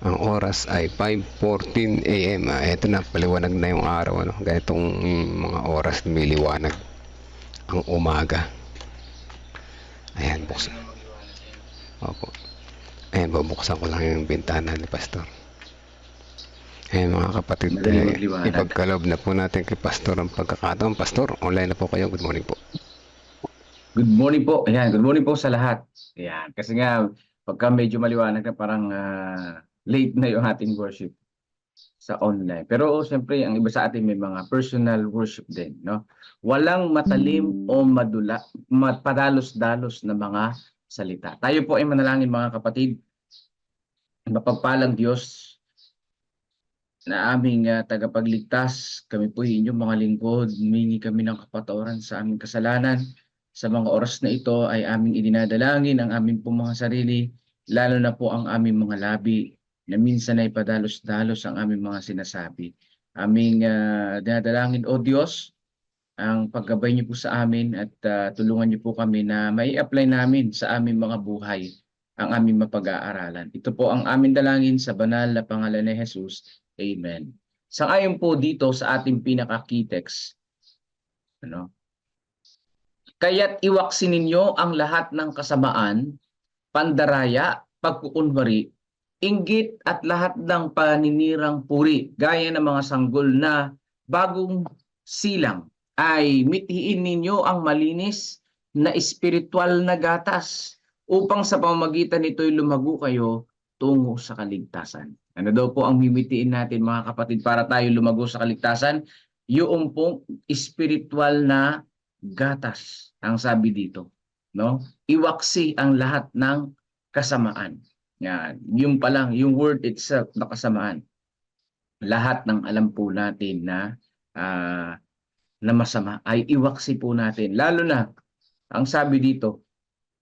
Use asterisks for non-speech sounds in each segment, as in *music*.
Ang oras ay 5.14 a.m. Eto na, paliwanag na yung araw. Ano? Ganitong mga oras lumiliwanag ang umaga. Ayan, buksan. Opo. Ayan, bubuksan ko lang yung bintana ni Pastor. Ayan mga kapatid, eh, ipagkalob na po natin kay Pastor ang pagkakataon. Pastor, online na po kayo. Good morning po. Good morning po. Ayan, good morning po sa lahat. Ayan, kasi nga pagka medyo maliwanag na parang ah, late na yung ating worship sa online. Pero oh, siyempre ang iba sa atin may mga personal worship din, no? Walang matalim o madula, mapadalos-dalos na mga salita. Tayo po ay manalangin mga kapatid. Mapagpalang Diyos na aming ah, tagapagligtas, kami po inyong mga lingkod, humingi kami ng kapatawaran sa aming kasalanan. Sa mga oras na ito ay aming idinadalangin ang aming pong mga sarili, lalo na po ang aming mga labi na minsan ay padalos-dalos ang aming mga sinasabi. Aming ah, dinadalangin, O Diyos, ang paggabay niyo po sa amin at ah, tulungan niyo po kami na may apply namin sa aming mga buhay ang aming mapag-aaralan. Ito po ang aming dalangin sa banal na pangalan ni Jesus. Amen. Sangayon po dito sa ating pinaka-key text, ano, Kaya't iwaksin ninyo ang lahat ng kasamaan, pandaraya, pagkukunwari, inggit at lahat ng paninirang puri, gaya ng mga sanggol na bagong silang, ay mithiin ninyo ang malinis na espiritual na gatas upang sa pamamagitan nito'y lumago kayo tungo sa kaligtasan. Ano daw po ang mimitiin natin mga kapatid para tayo lumago sa kaligtasan? Yung pong espiritual na gatas ang sabi dito no iwaksi ang lahat ng kasamaan yan. Yung pa lang yung word itself na kasamaan lahat ng alam po natin na ah, na masama ay iwaksi po natin. Lalo na ang sabi dito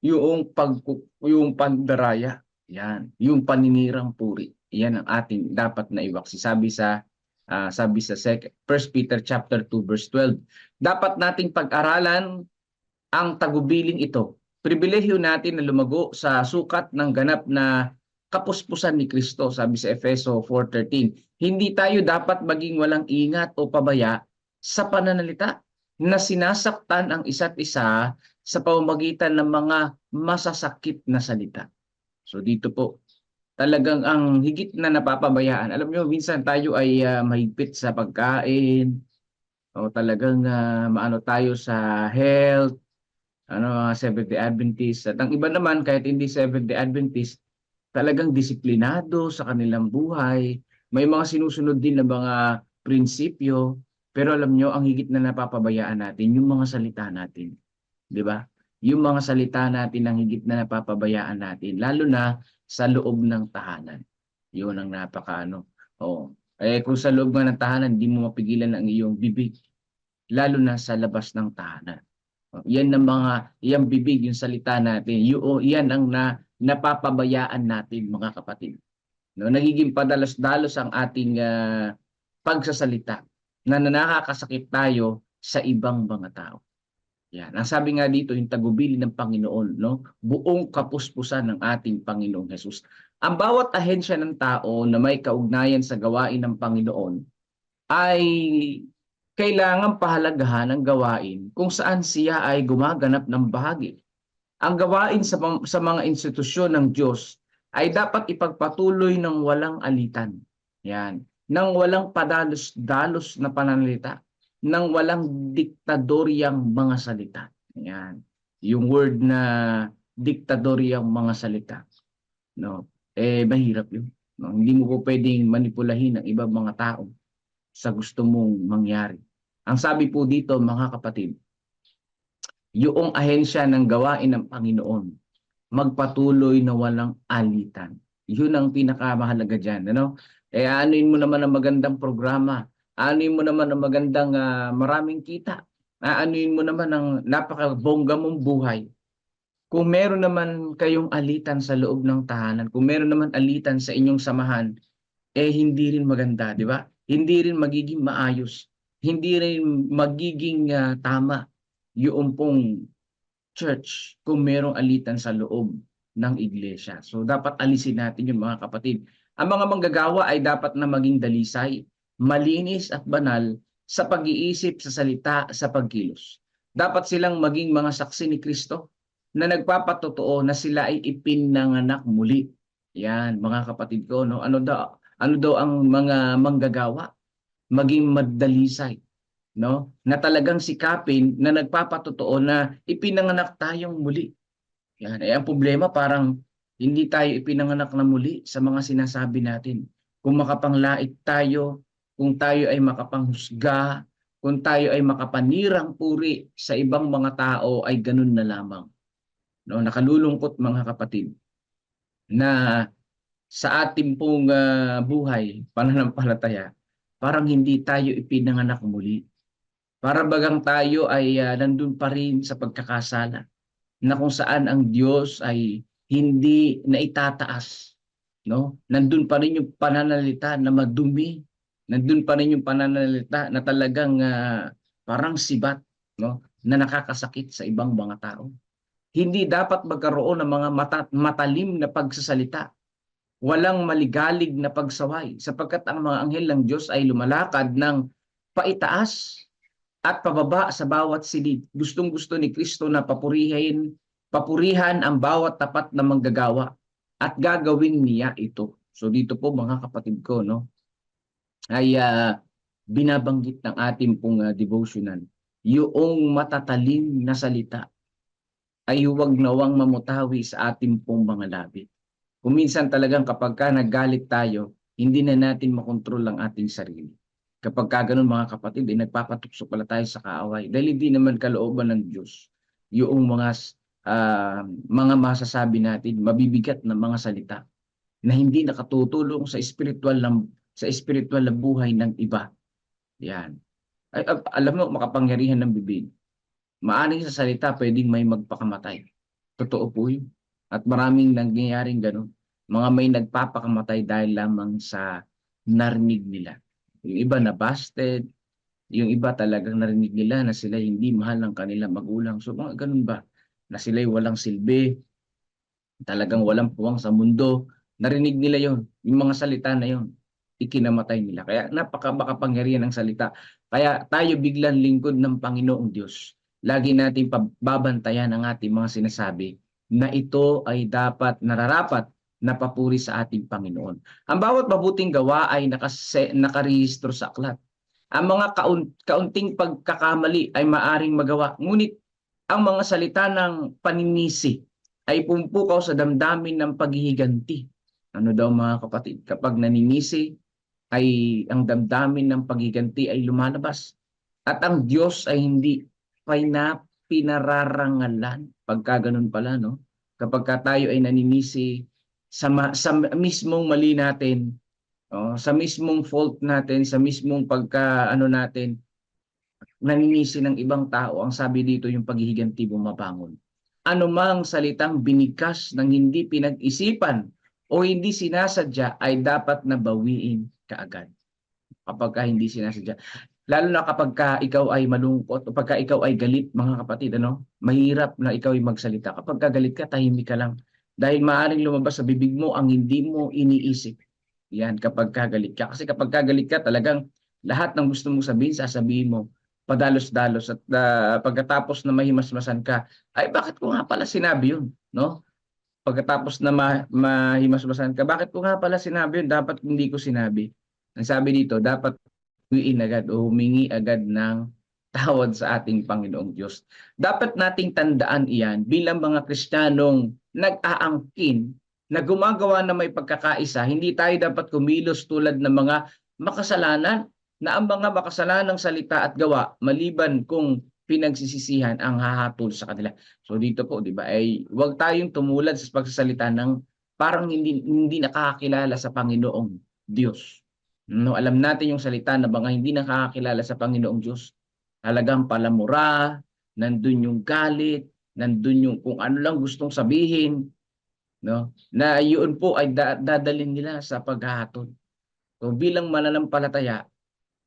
yung pag yung pandaraya yan. Yung paninirang puri yan ang ating dapat na iwaksi. Sabi sa ah, sabi sa 1 Peter chapter 2 verse 12 dapat nating pag-aralan ang tagubiling ito. Pribilehyo natin na lumago sa sukat ng ganap na kapuspusan ni Kristo, sabi sa Efeso 4.13. Hindi tayo dapat maging walang ingat o pabaya sa pananalita na sinasaktan ang isa't isa sa pamamagitan ng mga masasakit na salita. So dito po, talagang ang higit na napapabayaan. Alam nyo, minsan tayo ay ah, mahigpit sa pagkain, o talagang ah, maano tayo sa health, ano, mga Seventh Day Adventist. At ang iba naman, kahit hindi Seventh Day Adventist, talagang disiplinado sa kanilang buhay. May mga sinusunod din na mga prinsipyo. Pero alam nyo, ang higit na napapabayaan natin, yung mga salita natin. Di ba? Yung mga salita natin ang higit na napapabayaan natin. Lalo na sa loob ng tahanan. Yun ang napakaano. Oo. Eh kung sa loob nga ng tahanan, hindi mo mapigilan ang iyong bibig. Lalo na sa labas ng tahanan. Oh, Yan ang mga, yan bibig, yung salita natin. Yung, yan ang na, napapabayaan natin mga kapatid. No, nagiging padalos-dalos ang ating ah, pagsasalita na nakakasakit tayo sa ibang mga tao. Yan. Ang sabi nga dito, yung tagubili ng Panginoon, no? buong kapuspusan ng ating Panginoong Jesus. Ang bawat ahensya ng tao na may kaugnayan sa gawain ng Panginoon ay kailangan pahalagahan ang gawain kung saan siya ay gumaganap ng bahagi. Ang gawain sa, sa mga institusyon ng Diyos ay dapat ipagpatuloy ng walang alitan. Yan. Nang walang padalos-dalos na pananalita. Nang walang diktadoryang mga salita. Yan. Yung word na diktadoryang mga salita. No? Eh, mahirap yun. No? Hindi mo po pwedeng manipulahin ang ibang mga tao sa gusto mong mangyari. Ang sabi po dito mga kapatid, yung ahensya ng gawain ng Panginoon, magpatuloy na walang alitan. Yun ang pinakamahalaga dyan. Ano? Eh anuin mo naman ang magandang programa. Anuin mo naman ang magandang ah, maraming kita. Anuin mo naman ang napakabongga mong buhay. Kung meron naman kayong alitan sa loob ng tahanan, kung meron naman alitan sa inyong samahan, eh hindi rin maganda, di ba? Hindi rin magiging maayos. Hindi rin magiging ah, tama yung pong church kung merong alitan sa loob ng iglesia. So dapat alisin natin yun mga kapatid. Ang mga manggagawa ay dapat na maging dalisay, malinis at banal sa pag-iisip, sa salita, sa pagkilos. Dapat silang maging mga saksi ni Kristo na nagpapatotoo na sila ay ipinanganak muli. Yan, mga kapatid ko, no? Ano daw ano daw ang mga manggagawa? Maging madalisay, no? Na talagang sikapin na nagpapatotoo na ipinanganak tayong muli. Yan, eh ang problema parang hindi tayo ipinanganak na muli sa mga sinasabi natin. Kung makapanglait tayo, kung tayo ay makapanghusga, kung tayo ay makapanirang puri sa ibang mga tao ay ganun na lamang. No, nakalulungkot mga kapatid na sa ating pong ah, buhay, pananampalataya, parang hindi tayo ipinanganak muli. Para bagang tayo ay ah, nandun pa rin sa pagkakasala na kung saan ang Diyos ay hindi na itataas. No? Nandun pa rin yung pananalita na madumi. Nandun pa rin yung pananalita na talagang ah, parang sibat no? na nakakasakit sa ibang mga tao. Hindi dapat magkaroon ng mga mata, matalim na pagsasalita. Walang maligalig na pagsaway sapagkat ang mga anghel ng Diyos ay lumalakad ng paitaas at pababa sa bawat silid. Gustong gusto ni Kristo na papurihin, papurihan ang bawat tapat na manggagawa at gagawin niya ito. So dito po mga kapatid ko no ay ah, binabanggit ng ating pong ah, devotional yung matatalim na salita ay huwag nawang mamutawi sa ating pong mga labi. Kung minsan talagang kapag ka naggalit tayo, hindi na natin makontrol ang ating sarili. Kapag ka ganun mga kapatid, eh, nagpapatukso pala tayo sa kaaway. Dahil hindi naman kalooban ng Diyos yung mga ah, mga masasabi natin, mabibigat na mga salita na hindi nakatutulong sa spiritual na, sa spiritual na buhay ng iba. Yan. Ay, ah, alam mo, makapangyarihan ng bibig. Maaring sa salita, pwedeng may magpakamatay. Totoo po yun. At maraming nangyayaring ganun. Mga may nagpapakamatay dahil lamang sa narinig nila. Yung iba na busted, yung iba talagang narinig nila na sila hindi mahal ng kanilang magulang. So mga ganun ba? Na sila'y walang silbi, talagang walang puwang sa mundo. Narinig nila yon yung mga salita na yon ikinamatay nila. Kaya napaka makapangyarihan ng salita. Kaya tayo biglang lingkod ng Panginoong Diyos. Lagi natin pababantayan ang ating mga sinasabi na ito ay dapat nararapat na papuri sa ating Panginoon. Ang bawat mabuting gawa ay nakase, nakarehistro sa aklat. Ang mga kaun, kaunting pagkakamali ay maaring magawa. Ngunit ang mga salita ng paninisi ay pumpukaw sa damdamin ng paghihiganti. Ano daw mga kapatid? Kapag naninisi, ay ang damdamin ng paghiganti ay lumalabas. At ang Diyos ay hindi pina, pinararangalan. Pagka ganun pala, no? Kapag ka tayo ay naninisi sa, ma- sa mismong mali natin, oh, sa mismong fault natin, sa mismong pagka ano natin, naninisi ng ibang tao, ang sabi dito yung paghihiganti bumabangon. Ano mang salitang binigkas ng hindi pinag-isipan o hindi sinasadya ay dapat nabawiin kaagad. Kapag ka hindi sinasadya. Lalo na kapag ka ikaw ay malungkot o pagka ikaw ay galit, mga kapatid, ano? Mahirap na ikaw ay magsalita. Kapag ka galit ka, tahimik ka lang. Dahil maaaring lumabas sa bibig mo ang hindi mo iniisip. Yan, kapag kagalit ka. Kasi kapag kagalit ka, talagang lahat ng gusto mong sabihin, sasabihin mo padalos-dalos at ah, pagkatapos na mahimasmasan ka, ay bakit ko nga pala sinabi yun, no? Pagkatapos na ma mahimasmasan ka, bakit ko nga pala sinabi yun? Dapat hindi ko sinabi. Ang sabi dito, dapat huwiin agad o humingi agad ng *laughs* tawad sa ating Panginoong Diyos. Dapat nating tandaan iyan bilang mga Kristiyanong nag-aangkin na gumagawa na may pagkakaisa, hindi tayo dapat kumilos tulad ng mga makasalanan na ang mga makasalanang salita at gawa maliban kung pinagsisisihan ang hahatol sa kanila. So dito po, di ba, ay huwag tayong tumulad sa pagsasalita ng parang hindi hindi nakakakilala sa Panginoong Diyos. No, alam natin yung salita na mga hindi nakakakilala sa Panginoong Diyos. Talagang palamura, nandun yung galit, nandun yung kung ano lang gustong sabihin, no? Na yun po ay da- dadalhin nila sa paghahatol. So bilang mananampalataya,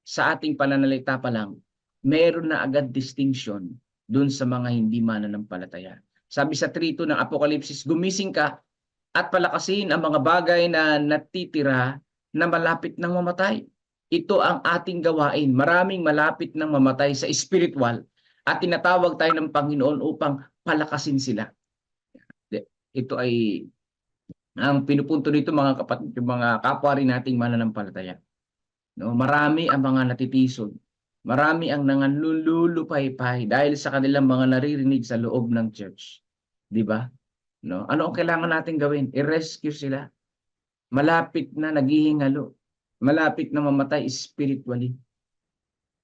sa ating pananalita pa lang, meron na agad distinction dun sa mga hindi mananampalataya. Sabi sa 3.2 ng Apokalipsis, gumising ka at palakasin ang mga bagay na natitira na malapit ng mamatay. Ito ang ating gawain. Maraming malapit ng mamatay sa spiritual at tinatawag tayo ng Panginoon upang palakasin sila. Ito ay ang pinupunto dito mga kapatid, yung mga kapwa rin nating mananampalataya. No, marami ang mga natitisod. Marami ang nanganlulupaypay dahil sa kanilang mga naririnig sa loob ng church. 'Di ba? No? Ano ang kailangan natin gawin? I-rescue sila. Malapit na naghihingalo. Malapit na mamatay spiritually.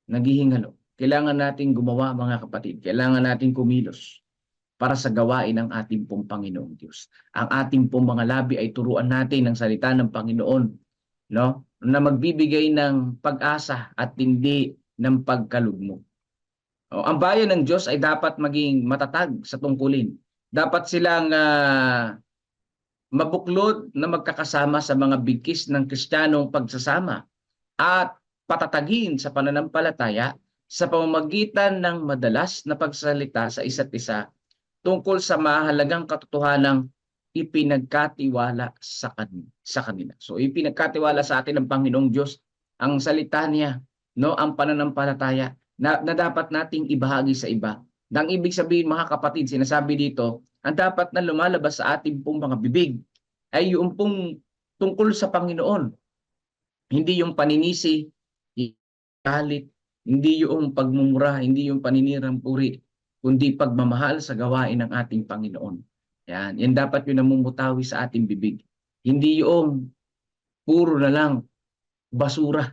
Naghihingalo. Kailangan nating gumawa mga kapatid. Kailangan nating kumilos para sa gawain ng ating pong Panginoong Diyos. Ang ating pong mga labi ay turuan natin ng salita ng Panginoon, no? Na magbibigay ng pag-asa at hindi ng pagkalugmo. O, ang bayan ng Diyos ay dapat maging matatag sa tungkulin. Dapat silang ah, mabuklod na magkakasama sa mga bigkis ng Kristiyanong pagsasama at patatagin sa pananampalataya sa pamamagitan ng madalas na pagsalita sa isa't isa tungkol sa mahalagang katotohanang ipinagkatiwala sa, kan sa kanila. So ipinagkatiwala sa atin ng Panginoong Diyos ang salita niya, no, ang pananampalataya na, na dapat nating ibahagi sa iba. Nang ibig sabihin mga kapatid, sinasabi dito, ang dapat na lumalabas sa ating pong mga bibig ay yung pong tungkol sa Panginoon. Hindi yung paninisi, galit, hindi yung pagmumura, hindi yung paninirang puri, kundi pagmamahal sa gawain ng ating Panginoon. Yan, yan dapat yung namumutawi sa ating bibig. Hindi yung puro na lang basura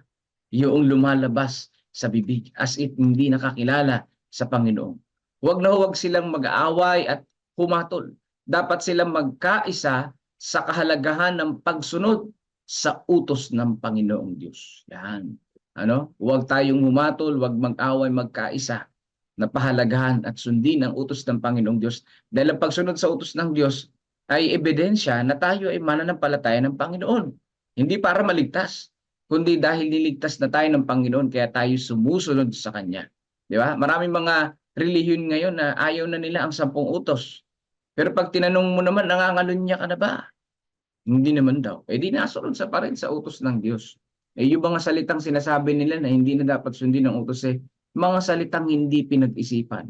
yung lumalabas sa bibig as if hindi nakakilala sa Panginoon. Huwag na huwag silang mag-aaway at humatol. Dapat silang magkaisa sa kahalagahan ng pagsunod sa utos ng Panginoong Diyos. Yan. Ano? Huwag tayong humatol, huwag mag-away, magkaisa na pahalagahan at sundin ang utos ng Panginoong Diyos. Dahil ang pagsunod sa utos ng Diyos ay ebidensya na tayo ay mananampalataya ng Panginoon. Hindi para maligtas, kundi dahil niligtas na tayo ng Panginoon kaya tayo sumusunod sa Kanya. Di ba? Maraming mga relihiyon ngayon na ayaw na nila ang sampung utos. Pero pag tinanong mo naman, nangangalunya ka na ba? Hindi naman daw. Eh di nasunod sa pa sa utos ng Diyos. Eh yung mga salitang sinasabi nila na hindi na dapat sundin ng utos eh, mga salitang hindi pinag-isipan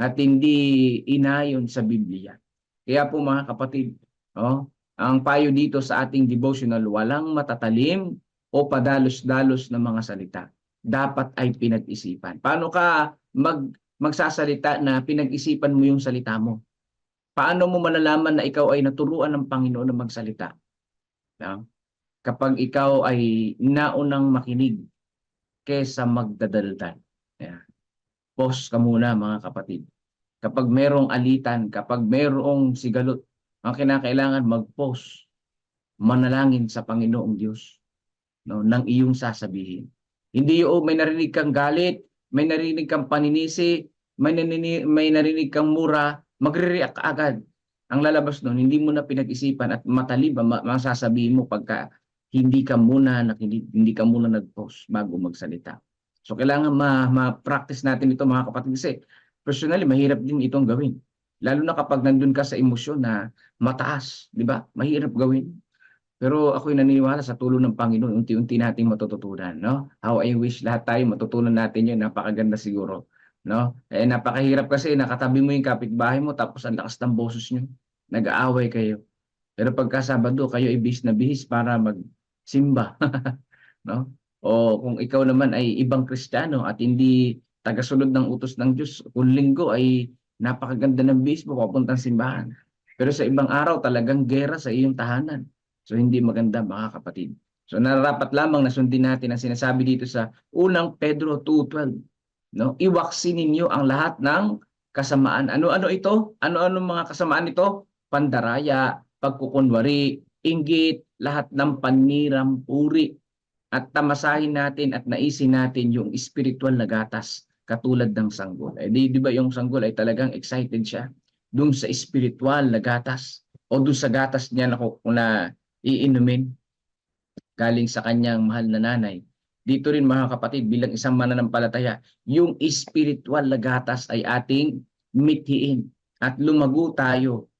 at hindi inayon sa Biblia. Kaya po mga kapatid, oh, ang payo dito sa ating devotional, walang matatalim o padalos-dalos na mga salita. Dapat ay pinag-isipan. Paano ka mag, magsasalita na pinag-isipan mo yung salita mo? Paano mo malalaman na ikaw ay naturuan ng Panginoon na magsalita? No? Kapag ikaw ay naunang makinig kesa magdadaldal. Yeah. Pause ka muna mga kapatid. Kapag merong alitan, kapag merong sigalot, ang kinakailangan mag-pause. Manalangin sa Panginoong Diyos no, ng iyong sasabihin. Hindi yung may narinig kang galit, may narinig kang paninisi, may, nanini, may narinig kang mura, magre-react agad. Ang lalabas noon, hindi mo na pinag-isipan at matalib ang ma- masasabihin mo pagka hindi ka muna nakinig, hindi ka muna nag-pause bago magsalita. So kailangan ma- ma-practice natin ito mga kapatid kasi personally mahirap din itong gawin. Lalo na kapag nandun ka sa emosyon na mataas, di ba? Mahirap gawin. Pero ako'y naniniwala sa tulong ng Panginoon, unti-unti nating matututunan, no? How I wish lahat tayo matutunan natin 'yun, napakaganda siguro, no? Eh napakahirap kasi nakatabi mo yung kapitbahay mo tapos ang lakas ng boses niyo. Nag-aaway kayo. Pero pagka Sabado, kayo ay bihis na bihis para magsimba, *laughs* no? O kung ikaw naman ay ibang Kristiyano at hindi tagasunod ng utos ng Diyos, kung linggo ay napakaganda ng mo papuntang simbahan. Pero sa ibang araw talagang gera sa iyong tahanan. So hindi maganda mga kapatid. So nararapat lamang na sundin natin ang sinasabi dito sa unang Pedro 2.12. No? Iwaksi ninyo ang lahat ng kasamaan. Ano-ano ito? Ano-ano mga kasamaan ito? Pandaraya, pagkukunwari, inggit, lahat ng panirampuri. At tamasahin natin at naisin natin yung spiritual na gatas katulad ng sanggol. Eh, di, di ba yung sanggol ay talagang excited siya dun sa spiritual na gatas o dun sa gatas niya na, na iinumin galing sa kanyang mahal na nanay. Dito rin mga kapatid, bilang isang mananampalataya, yung spiritual na gatas ay ating mithiin. at lumago tayo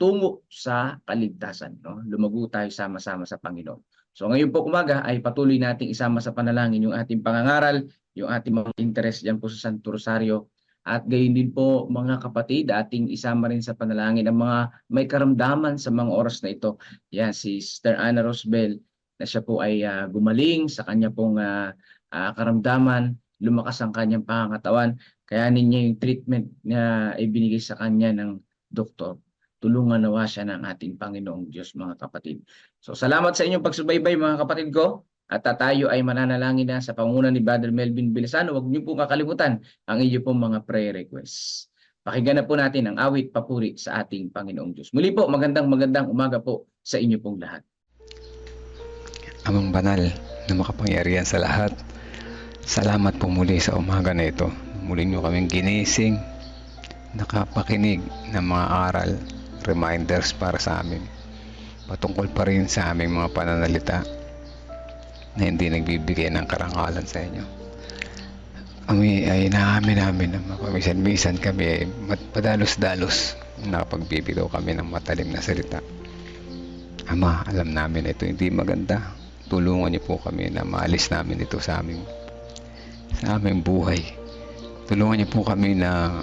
tungo sa kaligtasan. No? Lumago tayo sama-sama sa Panginoon. So ngayon po umaga ay patuloy nating isama sa panalangin yung ating pangangaral, yung ating mga interest dyan po sa Santo Rosario. At gayon din po mga kapatid, ating isama rin sa panalangin ang mga may karamdaman sa mga oras na ito. Yan, si Sister Anna Rosbel na siya po ay ah, gumaling sa kanya pong ah, ah, karamdaman, lumakas ang kanyang pangangatawan. Kaya niya yung treatment na ibinigay sa kanya ng doktor. Tulungan nawa siya ng ating Panginoong Diyos mga kapatid. So salamat sa inyong pagsubaybay mga kapatid ko. At tayo ay mananalangin na sa panguna ni Brother Melvin Bilisano. Huwag niyo po kakalimutan ang inyo pong mga prayer requests. Pakinggan na po natin ang awit papuri sa ating Panginoong Diyos. Muli po, magandang magandang umaga po sa inyo pong lahat. Amang banal na makapangyarihan sa lahat. Salamat po muli sa umaga na ito. Muli nyo kaming ginising, nakapakinig ng mga aral, reminders para sa amin. Patungkol pa rin sa aming mga pananalita na hindi nagbibigay ng karangalan sa inyo. Kami ay naamin namin na mapamisan-misan kami ay padalos-dalos nakapagbibitaw kami ng matalim na salita. Ama, alam namin na ito hindi maganda. Tulungan niyo po kami na maalis namin ito sa aming sa aming buhay. Tulungan niyo po kami na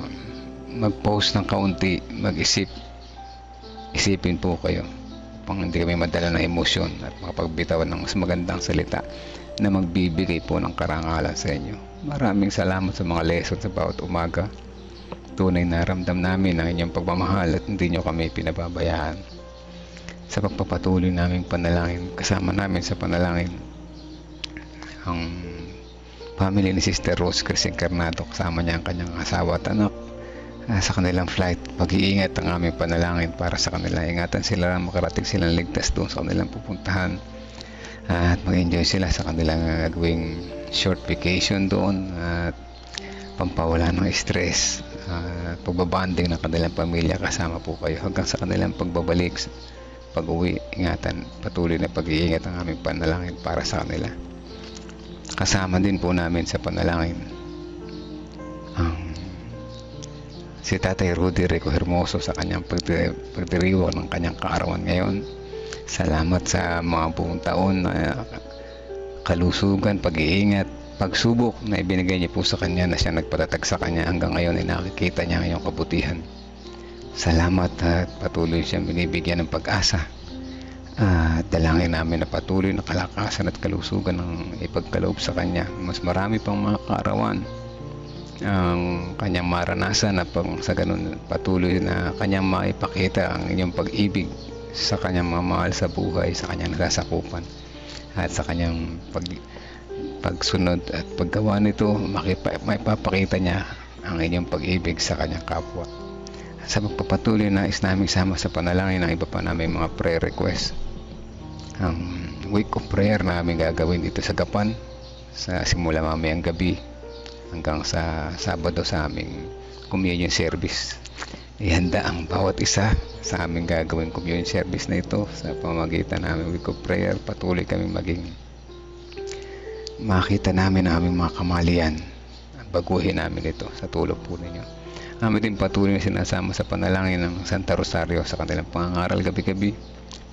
mag-post ng kaunti, mag-isip. Isipin po kayo pang hindi kami madala ng emosyon at makapagbitawan ng mas magandang salita na magbibigay po ng karangalan sa inyo. Maraming salamat sa mga lesson sa bawat umaga. Tunay na ramdam namin ang inyong pagmamahal at hindi nyo kami pinababayaan sa pagpapatuloy naming panalangin kasama namin sa panalangin ang family ni Sister Rose Chris Encarnato kasama niya ang kanyang asawa at anak sa kanilang flight pag-iingat ang aming panalangin para sa kanila. Ingatan sila na makarating silang ligtas doon sa kanilang pupuntahan. At mag-enjoy sila sa kanilang ah, gagawing short vacation doon at pampawala ng stress. At pagbabanding ng kanilang pamilya kasama po kayo hanggang sa kanilang pagbabalik pag-uwi, ingatan, patuloy na pag-iingat ang aming panalangin para sa kanila. Kasama din po namin sa panalangin si Tatay Rudy Rico Hermoso sa kanyang pagdi- pagdiriwang ng kanyang kaarawan ngayon. Salamat sa mga buong taon na kalusugan, pag-iingat, pagsubok na ibinigay niyo po sa kanya na siya nagpatatag sa kanya hanggang ngayon ay nakikita niya ang iyong kabutihan. Salamat at patuloy siyang binibigyan ng pag-asa. At dalangin namin na patuloy na kalakasan at kalusugan ng ipagkaloob sa Kanya. Mas marami pang mga kaarawan ang kanyang maranasan na pang sa ganun patuloy na kanyang maipakita ang inyong pag-ibig sa kanyang mga mahal sa buhay, sa kanyang nasasakupan at sa kanyang pag, pagsunod at paggawa nito. Makipa, maipapakita niya ang inyong pag-ibig sa kanyang kapwa. Sa pagpapatuloy na is namin sama sa panalangin ng iba pa namin mga prayer request. Ang week of prayer na namin gagawin dito sa Gapan sa simula mamayang gabi hanggang sa Sabado sa aming communion service. Ihanda ang bawat isa sa aming gagawin communion service na ito sa pamamagitan namin week of prayer. Patuloy kami maging makita namin ang aming mga kamalian. Baguhin namin ito sa tulong po ninyo. Namin din patuloy na sinasama sa panalangin ng Santa Rosario sa kanilang pangangaral gabi-gabi.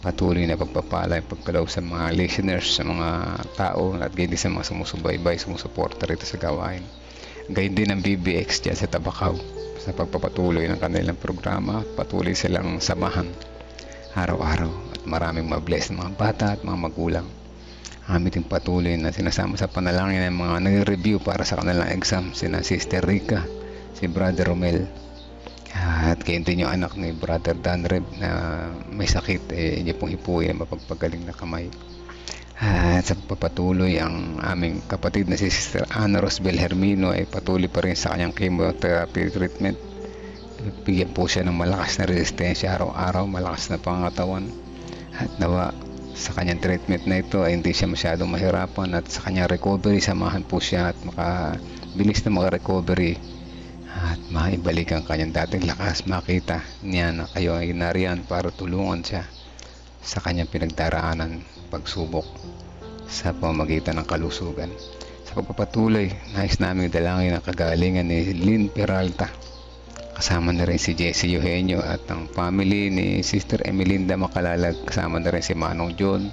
Patuloy na pagpapala at pagkalaw sa mga listeners, sa mga tao at gayon sa mga sumusubaybay, sumusuporta rito sa gawain. Gayon din ang BBX dyan sa Tabakaw sa pagpapatuloy ng kanilang programa. Patuloy silang samahan araw-araw at maraming mabless ng mga bata at mga magulang. Amin din patuloy na sinasama sa panalangin ng mga nag-review para sa kanilang exam, sina Sister Rica, si Brother Romel at kayo din yung anak ni Brother Danreb na may sakit eh, hindi pong hipuin mapagpagaling na kamay sa papatuloy ang aming kapatid na si Sister Ana Rosbel Hermino ay patuloy pa rin sa kanyang chemotherapy treatment. Bigyan po siya ng malakas na resistensya araw-araw malakas na pangatawan. At nawa sa kanyang treatment na ito ay hindi siya masyadong mahirapan at sa kanyang recovery samahan po siya at makabilis na maka-recovery at maibalik ang kanyang dating lakas. Makita niya na kayo ay nariyan para tulungan siya sa kanyang pinagdaraanan pagsubok sa pamamagitan ng kalusugan sa pagpapatuloy nais namin dalangin ang kagalingan ni Lynn Peralta Kasama na rin si Jesse Eugenio at ang family ni Sister Emelinda Makalalag. Kasama na rin si Manong John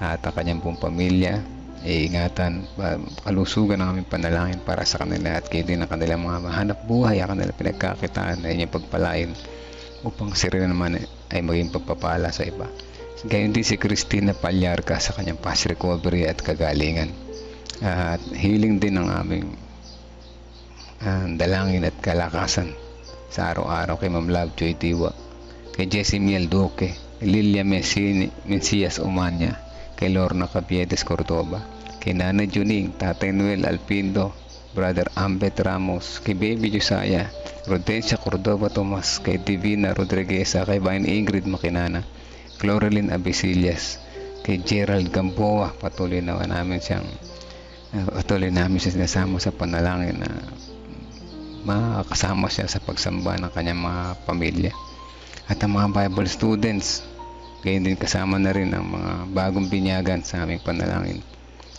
at ang kanyang buong pamilya. Iingatan, pa- kalusugan ng aming panalangin para sa kanila at kayo din ang kanilang mga mahanap buhay, ang kanilang pinagkakitaan na inyong pagpalain upang sila naman ay maging pagpapala sa iba. Gayon din si Christina Palyarca sa kanyang fast recovery at kagalingan. At healing din ang aming ah, dalangin at kalakasan sa araw-araw kay Ma'am Love Joy Tiwa, kay Jessie Miel Duque, Lilia Messi- Mencias Umanya, kay Lorna Capietes Cordoba, kay Nana Juning, Tatay Noel Alpindo, Brother Ambet Ramos, kay Baby Josiah, Rodencia Cordoba Tomas, kay Divina Rodrigueza, kay Vine Ingrid Makinana, Cloreline Abesillas, kay Gerald Gamboa, patuloy na namin siyang uh, patuloy namin siya sinasama sa panalangin na makakasama siya sa pagsamba ng kanyang mga pamilya. At ang mga Bible students, gayon din kasama na rin ang mga bagong binyagan sa aming panalangin.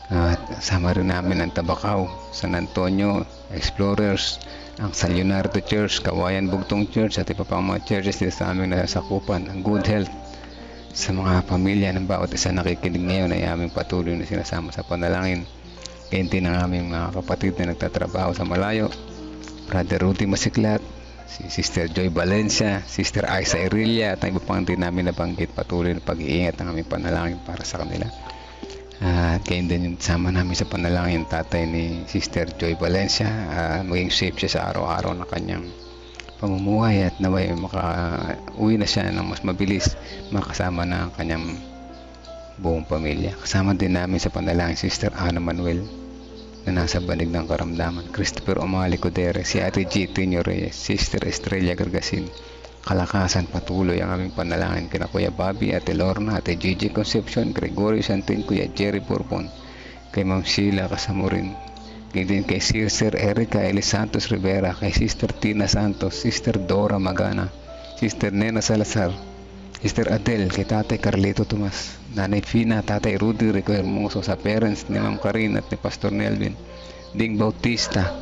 At kasama rin namin ang Tabacao, San Antonio, Explorers, ang San Leonardo Church, Kawayan Bugtong Church at iba pang mga churches dito sa aming nasasakupan, ang Good Health, sa mga pamilya ng bawat isa nakikinig ngayon ay aming patuloy na sinasama sa panalangin. Gayon din aming mga kapatid na nagtatrabaho sa malayo, Brother Rudy Masiklat, si Sister Joy Valencia, Sister Isa Irelia at ang iba pang din namin nabanggit patuloy na pag-iingat ang aming panalangin para sa kanila. At gayon din yung sama namin sa panalangin tatay ni Sister Joy Valencia, ah, maging safe siya sa araw-araw na kanyang pamumuhay at naway maka-uwi na siya ng mas mabilis makasama na ang kanyang buong pamilya. Kasama din namin sa panalangin Sister Ana Manuel na nasa banig ng karamdaman. Christopher Omali Codere, si Ate G. Tinio Reyes, Sister Estrella Gargasin. Kalakasan patuloy ang aming panalangin kina Kuya Bobby, Ate Lorna, Ate Gigi Concepcion, Gregorio Santin, Kuya Jerry Bourbon, kay Ma'am Sheila Kasamurin, kay din kay Sister Erica Eli Santos Rivera, kay Sister Tina Santos, Sister Dora Magana, Sister Nena Salazar, Sister Adele, kay Tatay Carlito Tomas, Nanay Fina, Tatay Rudy Rico Hermoso, sa parents ni Ma'am Karin at ni Pastor Nelvin, Ding Bautista,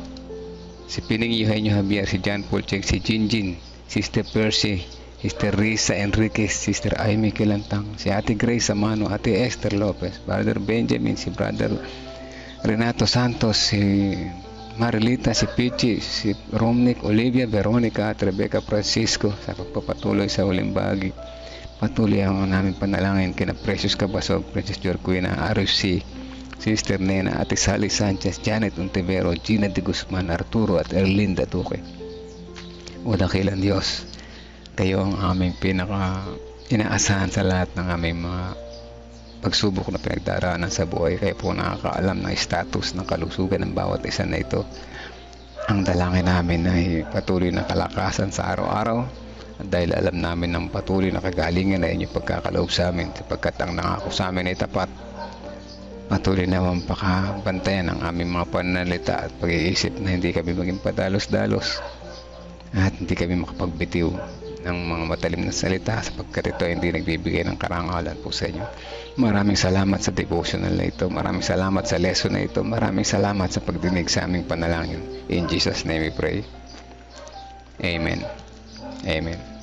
si Pining Eugenio Javier, si John Paul Check, si Jinjin, Sister Percy, Sister Risa Enriquez, Sister Amy Kilantang, si Ate Grace Amano, Ate Esther Lopez, Brother Benjamin, si Brother Renato Santos, si Marilita, si Pichi, si Romnick, Olivia, Veronica at Rebecca Francisco sa pagpapatuloy sa uling bagi. Patuloy ang namin panalangin kina Precious Cabasog, Precious Jorquina, RFC, Sister Nena, Ate Sally Sanchez, Janet Untivero, Gina de Guzman, Arturo at Erlinda Duque. O dakilang Diyos, kayo ang aming pinaka inaasahan sa lahat ng aming mga pagsubok na pinagdaraanan sa buhay. Kayo po nakakaalam ng status ng kalusugan ng bawat isa na ito. Ang dalangin namin ay patuloy na kalakasan sa araw-araw dahil alam namin ng patuloy na kagalingan na inyong pagkakaloob sa amin sapagkat ang nangako sa amin ay tapat. Patuloy naman pakabantayan ang aming mga pananalita at pag-iisip na hindi kami maging padalos-dalos at hindi kami makapagbitiw ng mga matalim na salita sapagkat ito ay hindi nagbibigay ng karangalan po sa inyo. Maraming salamat sa devotional na ito. Maraming salamat sa lesson na ito. Maraming salamat sa pagdinig sa aming panalangin. In Jesus' name we pray. Amen. Amen.